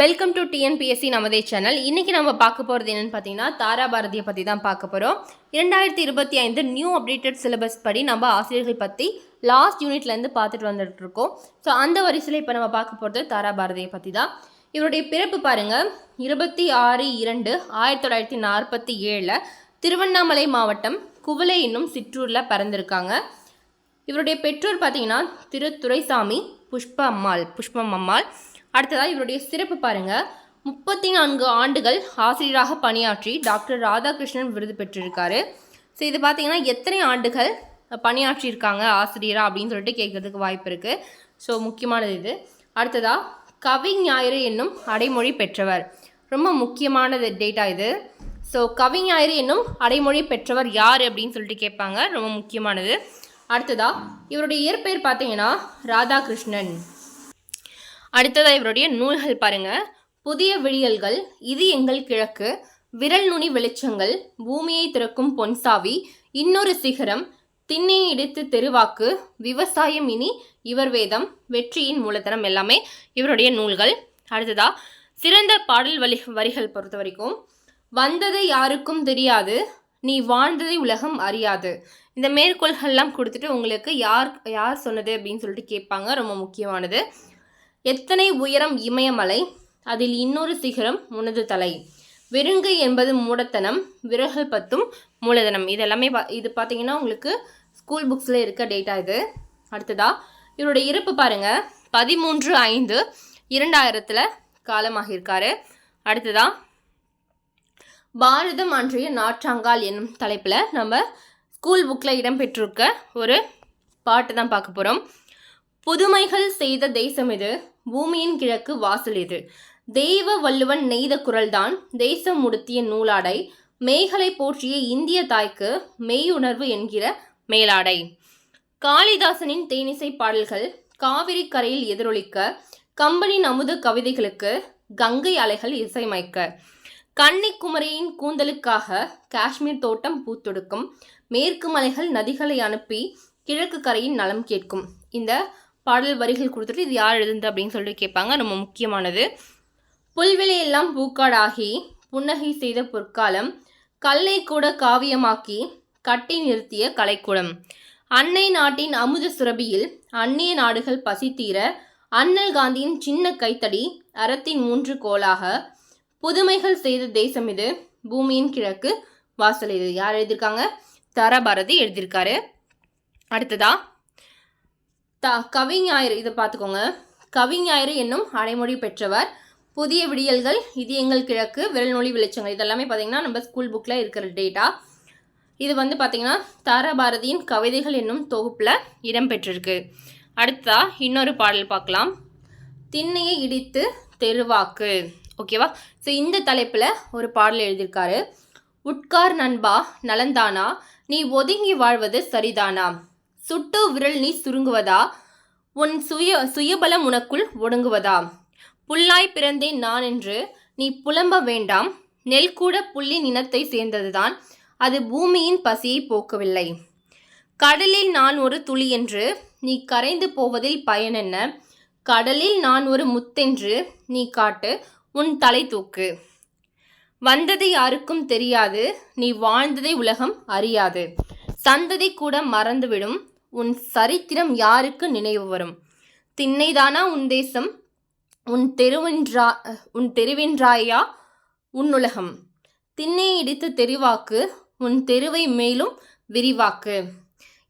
Welcome to TNPSC நமதே channel. இன்னைக்கு நம்ம பார்க்க போகிறது என்னென்னு பார்த்தீங்கன்னா தாரா பாரதியை பற்றி தான் பார்க்க போகிறோம் இரண்டாயிரத்தி இருபத்தி ஐந்து நியூ அப்டேட்டட் சிலபஸ் படி நம்ம ஆசிரியர்கள் பற்றி லாஸ்ட் யூனிட்லேருந்து பார்த்துட்டு வந்துட்டு இருக்கோம். ஸோ அந்த வரிசையில் இப்போ நம்ம பார்க்க போகிறது தாரா பாரதியை பற்றி தான். இவருடைய பிறப்பு பாருங்கள் இருபத்தி ஆறு இரண்டு ஆயிரத்தி தொள்ளாயிரத்தி நாற்பத்தி ஏழில் திருவண்ணாமலை மாவட்டம் குவளை என்னும் சிற்றூரில் பிறந்திருக்காங்க. இவருடைய பெற்றோர் பார்த்தீங்கன்னா திரு துரைசாமி புஷ்ப அம்மாள் புஷ்பம் அம்மாள். அடுத்ததாக இவருடைய சிறப்பு பாருங்கள் முப்பத்தி நான்கு ஆண்டுகள் ஆசிரியராக பணியாற்றி டாக்டர் ராதாகிருஷ்ணன் விருது பெற்றிருக்காரு. ஸோ இது பார்த்தீங்கன்னா எத்தனை ஆண்டுகள் பணியாற்றியிருக்காங்க ஆசிரியரா அப்படின்னு சொல்லிட்டு கேட்கறதுக்கு வாய்ப்பு இருக்குது ஸோ முக்கியமானது இது. அடுத்ததாக கவி ஞாயிறு என்னும் அடைமொழி பெற்றவர். ரொம்ப முக்கியமானது டேட்டா இது. ஸோ கவி ஞாயிறு என்னும் அடைமொழி பெற்றவர் யார் அப்படின்னு சொல்லிட்டு கேட்பாங்க. ரொம்ப முக்கியமானது. அடுத்ததாக இவருடைய இயற்பெயர் பார்த்தீங்கன்னா ராதாகிருஷ்ணன். அடுத்ததாக இவருடைய நூல்கள் பாருங்க. புதிய விழியல்கள் இது எங்கள் கிழக்கு. விரல் நுனி வெளிச்சங்கள் பூமியை திறக்கும் பொன்சாவி இன்னொரு சிகரம் திண்ணை இடித்து தெருவாக்கு. விவசாயம் இனி இவர் வேதம் வெற்றியின் மூலதனம் எல்லாமே இவருடைய நூல்கள். அடுத்ததா சிறந்த பாடல் வரி வரிகள் பொறுத்த வரைக்கும். வந்தது யாருக்கும் தெரியாது நீ வாழ்ந்ததை உலகம் அறியாது. இந்த மேற்கோள்கள்லாம் கொடுத்துட்டு உங்களுக்கு யார் யார் சொன்னது அப்படின்னு சொல்லிட்டு கேட்பாங்க. ரொம்ப முக்கியமானது. எத்தனை உயரம் இமயமலை? அதில் இன்னொரு சிகரம் உனது தலை. வெறுங்கை என்பது மூடத்தனம் விறகல் பத்தும் மூலதனம். இது எல்லாமே பா இது பார்த்தீங்கன்னா உங்களுக்கு ஸ்கூல் புக்ஸில் இருக்க டேட்டா இது. அடுத்ததா இவருடைய இறப்பு பாருங்க. பதிமூன்று ஐந்து இரண்டாயிரத்தில் காலமாகியிருக்காரு. அடுத்ததா பாரதம் அன்றைய நாற்றாங்கால் என்னும் தலைப்பில் நம்ம ஸ்கூல் புக்கில் இடம்பெற்றிருக்க ஒரு பாட்டு தான் பார்க்க போகிறோம் புதுமைகள் செய்த தேசம் இது. பூமியின் கிழக்கு வாசல் இது. தெய்வ வள்ளுவன் நெய்த குரல்தான். தேசம் உடுத்திய நூலாடை. மேய்களை போற்றிய இந்திய தாய்க்கு மெய்யுணர்வு என்கிற மேலாடை. காளிதாசனின் தேனிசை பாடல்கள் காவிரி கரையில் எதிரொலிக்க கம்பனின் அமுத கவிதைகளுக்கு கங்கை அலைகள் இசைமைக்க கன்னிக்குமரியின் கூந்தலுக்காக காஷ்மீர் தோட்டம் பூத்தொடுக்கும். மேற்கு மலைகள் நதிகளை அனுப்பி கிழக்கு கரையின் நலம் கேட்கும். இந்த பாடல் வரிகள் கொடுத்துட்டு இது யார் எழுதுனது அப்படின்னு சொல்லிட்டு கேட்பாங்க. ரொம்ப முக்கியமானது. புல்வெளியெல்லாம் பூக்காடாகி புன்னகை செய்த பொற்காலம் கல்லை கூட காவியமாக்கி கட்டி நிறுத்திய கலைக்கூடம். அன்னை நாட்டின் அமுத சுரபியில் அந்நிய நாடுகள் பசி தீர அண்ணல் காந்தியின் சின்ன கைத்தடி அறத்தின் மூன்று கோலாக புதுமைகள் செய்த தேசம் இது. பூமியின் கிழக்கு வாசல் இது. யார் எழுதியிருக்காங்க? தரபாரதி எழுதியிருக்காரு. அடுத்ததா தா கவிஞாயிறு இதை பார்த்துக்கோங்க. கவிஞாயிறு என்னும் அடைமொழி பெற்றவர். புதிய விடியல்கள் இது எங்கள் கிழக்கு விரல்நொழி வெளிச்சங்கள். இதெல்லாமே பார்த்தீங்கன்னா நம்ம ஸ்கூல் புக்கில் இருக்கிற டேட்டா இது வந்து பார்த்தீங்கன்னா தாராபாரதியின் கவிதைகள் என்னும் தொகுப்பில் இடம்பெற்றிருக்கு. அடுத்ததா இன்னொரு பாடல் பார்க்கலாம். திண்ணையை இடித்து தெருவாக்கு. ஓகேவா ஸோ இந்த தலைப்பில் ஒரு பாடல் எழுதியிருக்காரு. உட்கார் நண்பா நலந்தானா நீ ஒதுங்கி வாழ்வது சரிதானா? சுட்டு விரல் நீ சுருங்குவதா? உன் சுய சுயபலம் உனக்குள் ஒடுங்குவதா? புல்லாய் பிறந்தேன் நான் என்று நீ புலம்ப வேண்டாம். நெல் கூட புள்ளின் இனத்தை சேர்ந்ததுதான். அது பூமியின் பசியை போக்கவில்லை. கடலில் நான் ஒரு துளி என்று நீ கரைந்து போவதில் பயன் என்ன? கடலில் நான் ஒரு முத்தென்று நீ காட்டு உன் தலை தூக்கு. வந்தது யாருக்கும் தெரியாது. நீ வாழ்ந்ததை உலகம் அறியாது. சந்ததி கூட மறந்துவிடும். உன் சரித்திரம் யாருக்கு நினைவு வரும்? திண்ணைதானா உன் தேசம்? உன் தெருவென்றா உன் தெருவென்றாயா? உன் உலகம். திண்ணை இடித்து தெருவாக்கு உன் தெருவை மேலும் விரிவாக்கு.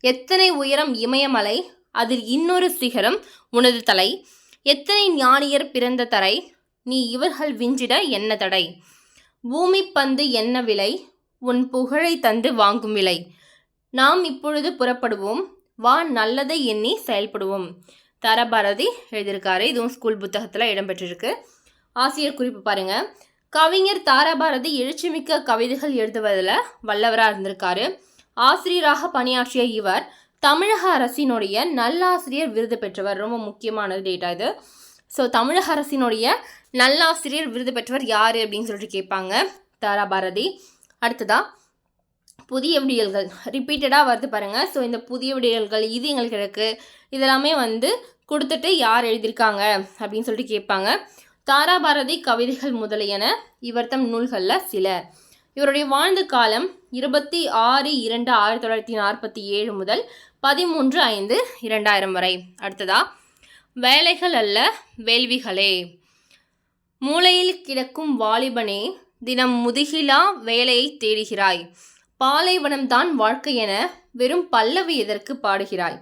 எத்தனை உயரம் இமயமலை அதில் இன்னொரு சிகரம் உனது தலை. எத்தனை ஞானியர் பிறந்த தரை நீ இவர்கள் விஞ்சிட என்ன தடை? பூமி பந்து என்ன விலை உன் புகழை தந்து வாங்கும் விலை? நாம் இப்பொழுது புறப்படுவோம். வா நல்லதை எண்ணி செயல்படுவோம். தரபாரதி எழுதியிருக்காரு. இதுவும் ஸ்கூல் புத்தகத்தில் இடம்பெற்றிருக்கு. ஆசிரியர் குறிப்பு பாருங்க. கவிஞர் தாராபாரதி எழுச்சிமிக்க கவிதைகள் எழுதுவதில் வல்லவராக இருந்திருக்காரு. ஆசிரியராக பணியாற்றிய இவர் தமிழக அரசினுடைய நல்லாசிரியர் விருது பெற்றவர். ரொம்ப முக்கியமான டேட்டா இது. ஸோ தமிழக அரசினுடைய நல்லாசிரியர் விருது பெற்றவர் யார் அப்படின்னு சொல்லிட்டு கேட்பாங்க. தாராபாரதி. அடுத்ததாக புதிய விடியல்கள். ரிப்பீட்டடாக வருது பாருங்கள் ஸோ இந்த புதிய விடியல்கள் இது எங்களுக்கு இருக்குது இதெல்லாமே வந்து கொடுத்துட்டு யார் எழுதியிருக்காங்க அப்படின்னு சொல்லிட்டு கேட்பாங்க. தாராபாரதி கவிதைகள் முதலியன இவர் தம் நூல்களில் சில. இவருடைய வாழ்ந்த காலம் இருபத்தி ஆறு இரண்டு ஆயிரத்தி தொள்ளாயிரத்தி நாற்பத்தி ஏழு முதல் பதிமூன்று ஐந்து இரண்டாயிரம் வரை. அடுத்ததா வேலைகள் அல்ல வேள்விகளே. மூளையில் கிடக்கும் வாலிபனே தினம் முதுகிலா வேலையை தேடுகிறாய். பாலைவனம்தான் வாழ்க்கை என வெறும் பல்லவி எதற்கு பாடுகிறாய்?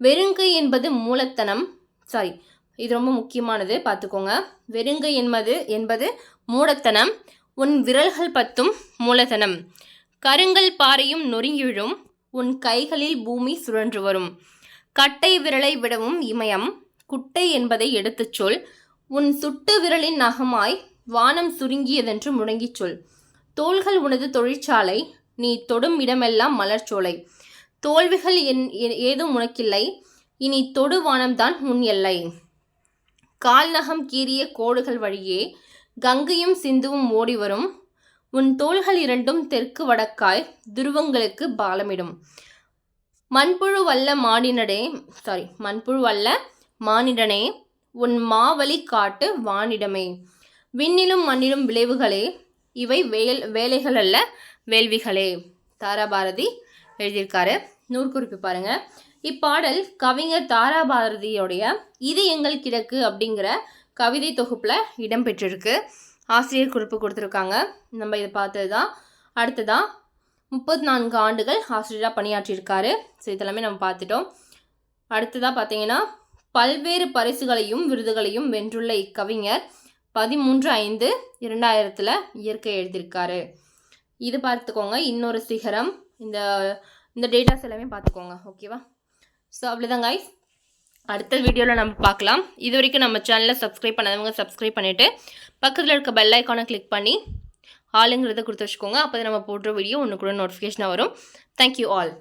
வெறுங்கை என்பது மூலத்தனம். சாரி இது ரொம்ப முக்கியமானது. பார்த்துக்கோங்க. வெறுங்கை என்பது என்பது மூடத்தனம் உன் விரல்கள் பத்தும் மூலதனம் கருங்கல் பாறையும் நொறுங்கிழும் உன் கைகளில் பூமி சுழன்று வரும். கட்டை விரலை விடவும் இமயம். குட்டை என்பதை எடுத்துச் சொல். உன் சுட்டு விரலின் நகமாய் வானம் சுருங்கியதென்று முழங்கிச் சொல். தோள்கள் உனது தொழிற்சாலை. நீ தொடும் இடமெல்லாம் மலர்ச்சோலை. தோல்விகள் என் ஏதும் உனக்கில்லை. இனி தொடு வானம்தான் உன் எல்லை. கால்நகம் கீறிய கோடுகள் வழியே கங்கையும் சிந்துவும் ஓடி வரும் உன் தோள்கள் இரண்டும் தெற்கு வடக்காய் துருவங்களுக்கு பாலமிடும். மண்புழு வல்ல மானிடனே சாரி மண்புழு வல்ல மானிடனே உன் மாவழி காட்டு வானிடமே. விண்ணிலும் மண்ணிலும் விளைவுகளே இவை வேல் வேலைகள் அல்ல வேள்விகளே தாராபாரதி எழுதியிருக்காரு. நூற்குறிப்பு பாருங்கள் இப்பாடல் கவிஞர் தாராபாரதியோடைய இது எங்கள் கிழக்கு அப்படிங்கிற கவிதை தொகுப்பில் இடம்பெற்றிருக்கு ஆசிரியர் குறிப்பு கொடுத்துருக்காங்க. நம்ம இதை பார்த்தது தான் அடுத்ததான் முப்பத்தி நான்கு ஆண்டுகள் ஆசிரியராக பணியாற்றியிருக்காரு. ஸோ இதெல்லாமே நம்ம பார்த்துட்டோம். அடுத்ததாக பார்த்தீங்கன்னா பல்வேறு பரிசுகளையும் விருதுகளையும் வென்றுள்ள இக்கவிஞர் பதிமூன்று ஐந்து இரண்டாயிரத்தில் இயற்கை எழுதியிருக்காரு. இது பார்த்துக்கோங்க. இன்னொரு சிகரம். இந்த இந்த டேட்டாஸ் எல்லாமே பார்த்துக்கோங்க. ஓகேவா ஸோ அவ்வளோதான் கைஸ் அடுத்த வீடியோவில் நம்ம பார்க்கலாம். இது வரைக்கும் நம்ம சேனலில் சப்ஸ்கிரைப் பண்ணாதவங்க சப்ஸ்கிரைப் பண்ணிவிட்டு பக்கத்தில் இருக்க பெல் ஐக்கானை கிளிக் பண்ணி ஆளுங்கிறத கொடுத்து வச்சுக்கோங்க. அப்போ நம்ம போடுற வீடியோ ஒன்று கூட நோட்டிஃபிகேஷனாக வரும். Thank you all